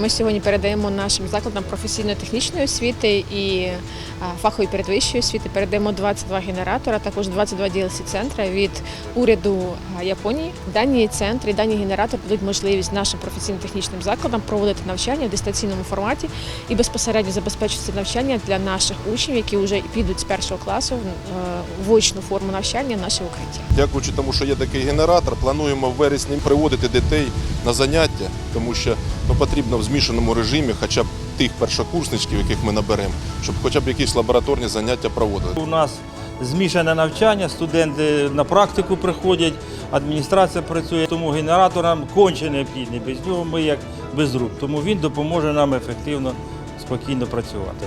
Ми сьогодні передаємо нашим закладам професійно-технічної освіти і фахової передвищої освіти. Передаємо 22 генератора, також 22 dlc центри від уряду Японії. Дані центри, дані генератори дадуть можливість нашим професійно-технічним закладам проводити навчання в дистанційному форматі і безпосередньо забезпечити навчання для наших учнів, які вже підуть з першого класу в е, очну форму навчання наші укриття. Дякуючи тому, що є такий генератор, плануємо в вересні приводити дітей на заняття, тому що ну, потрібно в змішаному режимі, хоча б тих першокурсничків, яких ми наберемо, щоб хоча б якісь лабораторні заняття проводили. У нас змішане навчання, студенти на практику приходять, адміністрація працює, тому генератор нам конче необхідний. Без нього ми як без рук. Тому він допоможе нам ефективно, спокійно працювати.